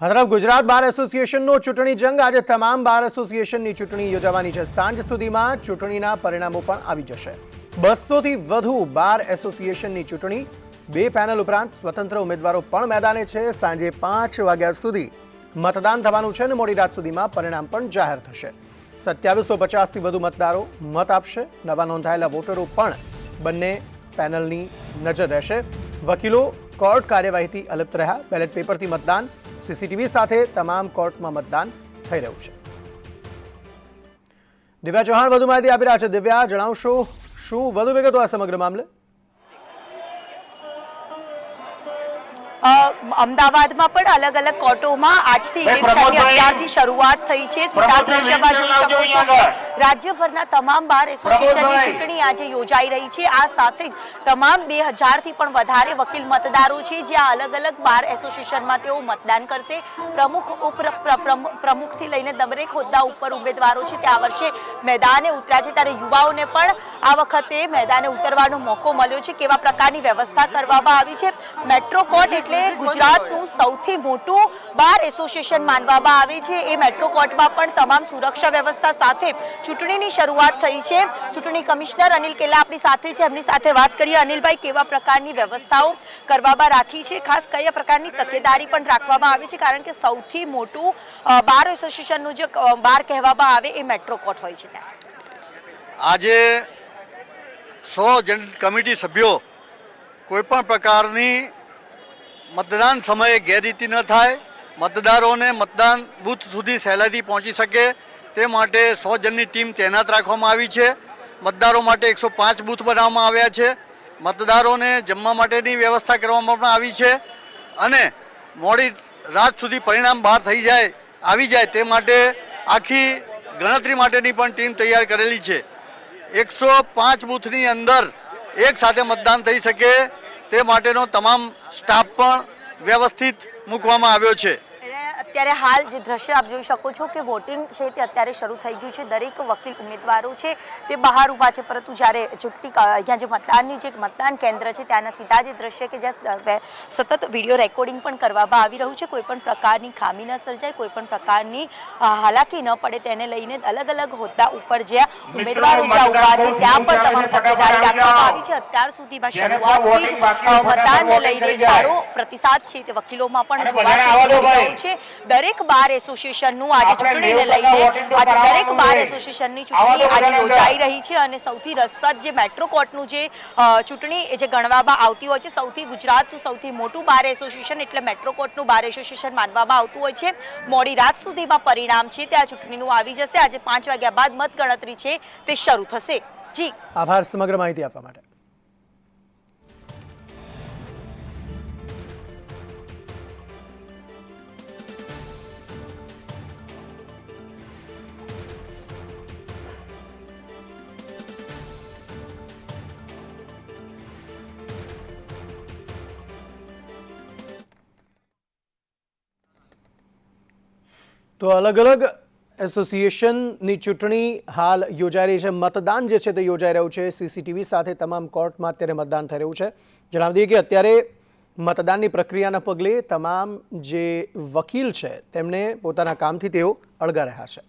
હદરાવ ગુજરાત બાર એસોસિએશનનો ચૂંટણી જંગ. આજે તમામ બાર એસોસિએશનની ચૂંટણી યોજાવાની છે. સાંજ સુધીમાં ચૂંટણીના પરિણામો પણ આવી જશે. બસોથી વધુ બાર એસોસિએશનની ચૂંટણી. બે પેનલ ઉપરાંત સ્વતંત્ર ઉમેદવારો પણ મેદાને છે. સાંજે પાંચ વાગ્યા સુધી મતદાન થવાનું છે અને મોડી રાત સુધીમાં પરિણામ પણ જાહેર થશે. સત્યાવીસો પચાસથી વધુ મતદારો મત આપશે. નવા નોંધાયેલા વોટરો પણ બંને પેનલની નજર રહેશે. વકીલો કોર્ટ કાર્યવાહીથી અલિપ્ત રહ્યા. બેલેટ પેપરથી મતદાન સીસીટીવી સાથે તમામ કોર્ટમાં મતદાન થઈ રહ્યું છે. દિવ્યા ચૌહાણ, વધુ માહિતી આપી રહ્યા છે. દિવ્યા, જણાવશો શું વધુ વિગતો આ સમગ્ર મામલે? અમદાવાદમાં પણ અલગ અલગ કોર્ટોમાં આજથી ઇલેક્શનની અત્યારથી શરૂઆત થઈ છે. સીધા દ્રશ્યમાં જોઈ શકો છો કે રાજ્યભરના તમામ બાર એસોસિએશનની ચૂંટણી આજે યોજાઈ રહી છે. આ સાથે જ તમામ બે હજારથી પણ વધારે વકીલ મતદારો છે જ્યાં અલગ અલગ બાર એસોસિએશનમાં તેઓ મતદાન કરશે. પ્રમુખ ઉપ પ્રમુખથી લઈને દરેક હોદ્દા ઉપર ઉમેદવારો છે તે આ વર્ષે મેદાને ઉતર્યા છે. ત્યારે યુવાઓને પણ આ વખતે મેદાને ઉતરવાનો મોકો મળ્યો છે કેવા પ્રકારની વ્યવસ્થા કરવામાં આવી છે. મેટ્રો કોર્ટ એટલે ગુજરાતનું સૌથી મોટું બાર એસોસિએશન માનવામાં આવે છે. એ મેટ્રો કોર્ટમાં પણ તમામ સુરક્ષા વ્યવસ્થા સાથે ચૂંટણીની શરૂઆત થઈ છે. ચૂંટણી કમિશનર અનિલ કેલા આપણી સાથે છે. એમની સાથે વાત કરીએ. અનિલભાઈ કેવા પ્રકારની વ્યવસ્થાઓ કરવામાં રાખી છે? ખાસ કયા પ્રકારની તકેદારી પણ રાખવામાં આવી છે? કારણ કે સૌથી મોટું બાર એસોસિએશનનું જે બાર કહેવામાં આવે એ મેટ્રો કોર્ટ હોય છે ત્યાં. આજે સો જન કમિટી સભ્યો કોઈપણ પ્રકારની મતદાન સમયે ગેરરીતિ ન થાય. મતદારોને મતદાન બૂથ સુધી સહેલાઈથી પહોંચી શકે. તે માટે સો જણની ટીમ તૈનાત રાખવામાં આવી છે. મતદારો માટે એકસો પાંચ બૂથ બનાવવામાં આવ્યા છે. મતદારોને જમવા માટેની વ્યવસ્થા કરવામાં પણ આવી છે. અને મોડી રાત સુધી પરિણામ બહાર થઈ જાય, આવી જાય તે માટે આખી ગણતરી માટેની પણ ટીમ તૈયાર કરેલી છે. એકસો પાંચ બૂથની અંદર એક સાથે મતદાન થઈ શકે. તે માટેનો તમામ સ્ટાફ પણ વ્યવસ્થિત મૂકવામાં આવ્યો છે. અત્યારે હાલ જે દ્રશ્ય આપ જોઈ શકો છો કે વોટિંગ છે તે અત્યારે શરૂ થઈ ગયું છે. દરેક વકીલ ઉમેદવારો છે તે બહાર ઊભા છે. પરંતુ જ્યારે ચૂંટણી અહીંયા જે મતદાનની જે મતદાન કેન્દ્ર છે ત્યાંના સીધા જે દ્રશ્ય કે જ્યાં સતત વીડિયો રેકોર્ડિંગ પણ કરવામાં આવી રહ્યું છે. કોઈ પણ પ્રકારની ખામી ન સર્જાય કોઈ પણ પ્રકારની હાલાકી ન પડે તેને લઈને અલગ અલગ હોદ્દા ઉપર જ્યાં ઉમેદવારો જ્યાં ઊભા છે ત્યાં પણ તમામ તકેદારી રાખવામાં આવી છે. અત્યાર સુધીમાં શરૂઆતથી જ મતદાનને લઈને સારો પ્રતિસાદ છે તે વકીલોમાં પણ જોવા છે. દરેક બાર એસોસિએશનનું આજે ચૂંટણીને લઈને આજે દરેક બાર એસોસિએશનની ચૂંટણી આજે યોજાઈ રહી છે અને સૌથી રસપ્રદ જે મેટ્રો કોર્ટનું જે ચૂંટણી જે ગણવામાં આવતી હોય છે સૌથી ગુજરાતનું સૌથી મોટું બાર એસોસિએશન એટલે મેટ્રો કોર્ટનું બાર એસોસિએશન માનવામાં આવતું હોય છે. મોડી રાત સુધીમાં પરિણામ છે તે આ ચૂંટણીનું આવી જશે. આજે પાંચ વાગ્યા બાદ મતગણતરી છે તે શરૂ થશે. જી. આભાર સમગ્ર માહિતી આપવા માટે. તો અલગ અલગ એસોસિએશનની ચૂંટણી હાલ યોજાઈ રહી છે. મતદાન જે છે તે યોજાઈ રહ્યું છે. સીસીટીવી સાથે તમામ કોર્ટમાં અત્યારે મતદાન થઈ રહ્યું છે. જણાવી દઈએ કે અત્યારે મતદાનની પ્રક્રિયાના પગલે તમામ જે વકીલ છે, તેમને પોતાના કામથી તેઓ અળગા રહ્યા છે.